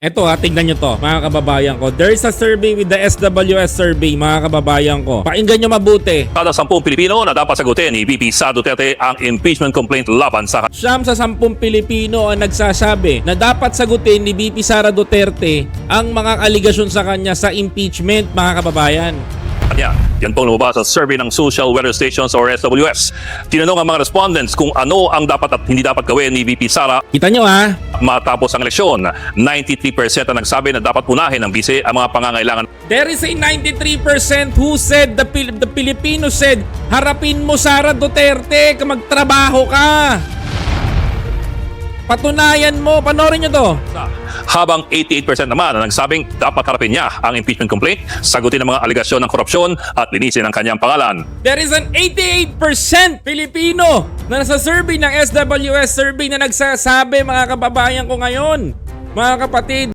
Eto ha, tingnan nyo to, mga kababayan ko. There is a survey with the SWS survey, mga kababayan ko. Pakinggan nyo mabuti. Kada sampung Pilipino na dapat sagutin ni VP Sa Duterte ang impeachment complaint laban sa Siyam sa sampung Pilipino ang nagsasabi na dapat sagutin ni BP Sara Duterte ang mga aligasyon sa kanya sa impeachment, mga kababayan. Kanya. Yan pong lumabas sa survey ng Social Weather Stations or SWS. Tinanong ang mga respondents kung ano ang dapat at hindi dapat gawin ni VP Sara Kita nyo ha? matapos ang eleksyon. 93% ang nagsabi na dapat punahin ng bise ang mga pangangailangan There is a 93% who said, the, Pil- the Filipino said, harapin mo Sara Duterte, magtrabaho ka. Patunayan mo, panorin nyo to. Habang 88% naman ang nagsabing dapat harapin niya ang impeachment complaint, sagutin ang mga aligasyon ng korupsyon at linisin ang kanyang pangalan. There is an 88% Filipino na nasa survey ng SWS survey na nagsasabi mga kababayan ko ngayon. Mga kapatid,